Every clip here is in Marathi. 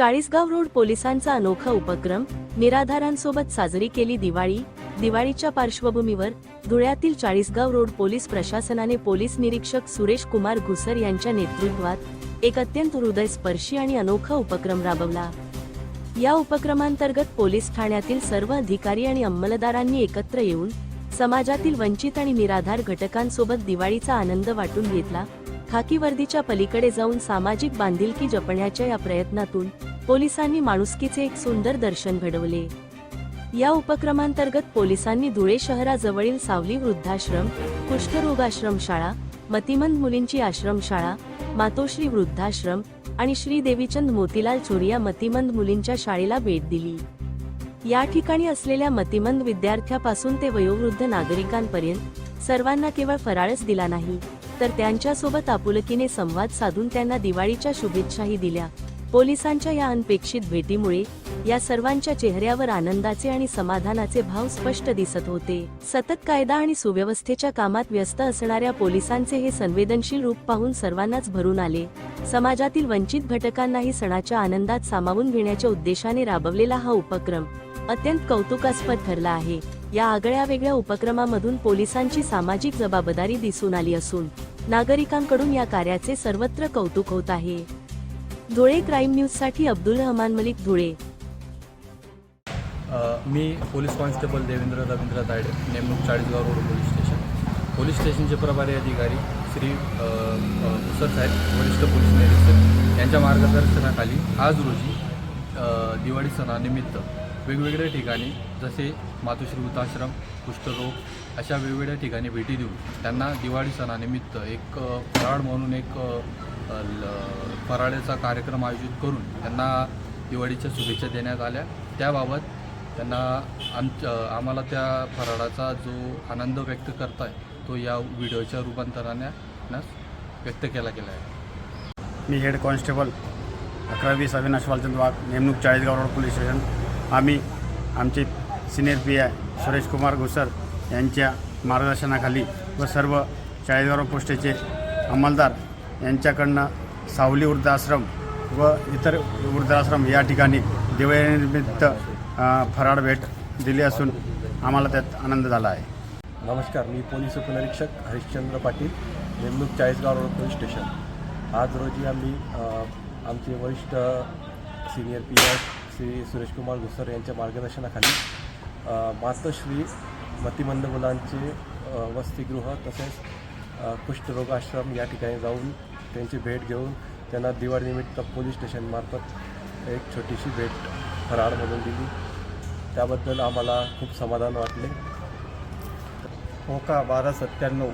चाळीसगाव रोड पोलिसांचा अनोखा उपक्रम निराधारांसोबत साजरी केली दिवाळी दिवाळीच्या पार्श्वभूमीवर धुळ्यातील चाळीसगाव रोड पोलीस प्रशासनाने पोलीस निरीक्षक सुरेश कुमार घुसर यांच्या नेतृत्वात एक अत्यंत हृदयस्पर्शी आणि अनोखा उपक्रम राबवला. या उपक्रमांतर्गत पोलीस ठाण्यातील सर्व अधिकारी आणि अंमलदारांनी एकत्र येऊन समाजातील वंचित आणि निराधार घटकांसोबत दिवाळीचा आनंद वाटून घेतला. खाकी वर्दीच्या पलीकडे जाऊन सामाजिक बांधिलकी जपण्याच्या या प्रयत्नातून पोलिसांनी माणुसकीचे एक सुंदर दर्शन घडवले. या उपक्रमांतर्गत पोलिसांनी धुळे शहराजवळील सावली वृद्धाश्रम कुष्ठरोगाश्रम शाळा मतिमंद मुलींची आश्रमशाळा मातोश्री वृद्धाश्रम आणि श्री देवीचंद मोतीलाल चोरिया मतिमंद मुलींच्या शाळेला भेट दिली. या ठिकाणी असलेल्या मतिमंद विद्यार्थ्यापासून ते वयोवृद्ध नागरिकांपर्यंत सर्वांना केवळ फराळच दिला नाही तर त्यांच्यासोबत आपुलकीने संवाद साधून त्यांना दिवाळीच्या शुभेच्छाही दिल्या. पोलिसांच्या या अनपेक्षित भेटीमुळे या सर्वांच्या चेहऱ्यावर आनंदाचे आणि समाधानाचे भाव स्पष्ट दिसत होते. सतत कायदा आणि सुव्यवस्थेच्या कामात व्यस्त असणाऱ्या पोलिसांचे हे संवेदनशील रूप पाहून सर्वांनाच भरून आले. समाजातील वंचित घटकांनाही सणाच्या आनंदात सामावून घेण्याच्या उद्देशाने राबवलेला हा उपक्रम अत्यंत कौतुकास्पद ठरला आहे. या आगळ्या वेगळ्या उपक्रमामधून पोलिसांची सामाजिक जबाबदारी दिसून आली असून नागरिकांकडून या कार्याचे सर्वत्र कौतुक होत आहे. धुळे क्राईम न्यूजसाठी अब्दुल रहमान मलिक धुळे. मी पोलीस कॉन्स्टेबल देवेंद्र रवींद्र तायडे नेमणूक Chalisgaon road police station. Police स्टेशनचे प्रभारी अधिकारी श्री अ, साहेब वरिष्ठ पोलीस निरीक्षक यांच्या मार्गदर्शनाखाली आज रोजी दिवाळी सणानिमित्त वेगवेगळ्या ठिकाणी जसे मातोश्री वृद्धाश्रम कुष्ठरोग अशा वेगवेगळ्या ठिकाणी भेटी देऊन त्यांना दिवाळी सणानिमित्त एक अ, फराळ म्हणून एक फराळेचा कार्यक्रम आयोजित करून त्यांना दिवाळीच्या शुभेच्छा देण्यात आल्या. त्याबाबत त्यांना आमच्या आम्हाला त्या फराळाचा जो आनंद व्यक्त करताय तो या व्हिडिओच्या रूपांतराने व्यक्त केला गेला आहे. मी हेड कॉन्स्टेबल अकरावीस अविनाश वालचंद वाघ नेमणूक चाळीसगाव रोड पोलीस स्टेशन. आम्ही आमचे senior P I Suresh Kumar Ghusar यांच्या मार्गदर्शनाखाली व सर्व चाळीसगाव पोस्टेचे अंमलदार यांच्याकडनं सावली वृद्धाश्रम व इतर वृद्धाश्रम या ठिकाणी दिवाळीनिमित्त फराळ भेट दिली असून आम्हाला त्यात आनंद झाला आहे. नमस्कार मी पोलीस उपनिरीक्षक हरिश्चंद्र पाटील नेमणूक चाळीसगाव रोड पोलीस स्टेशन. आज रोजी आम्ही आमचे वरिष्ठ senior P S Shri Sureshkumar Ghusar यांच्या मार्गदर्शनाखाली मातोश्री मतिमंद मुलांचे वसतिगृह तसेच कुष्ठरोगाश्रम या ठिकाणी जाऊन त्यांची भेट घेऊन त्यांना दिवाळीनिमित्त पोलीस स्टेशनमार्फत एक छोटीशी भेट फराळमधून दिली. त्याबद्दल आम्हाला खूप समाधान वाटले. होका बारा सत्त्याण्णव.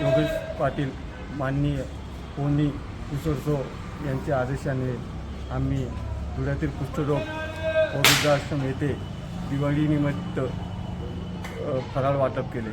योगेश पाटील माननीय कोणी किशोरसो यांच्या आदेशाने आम्ही धुळ्यातील कुष्ठरोग वृद्धाश्रम येथे दिवाळीनिमित्त फराळ वाटप केले.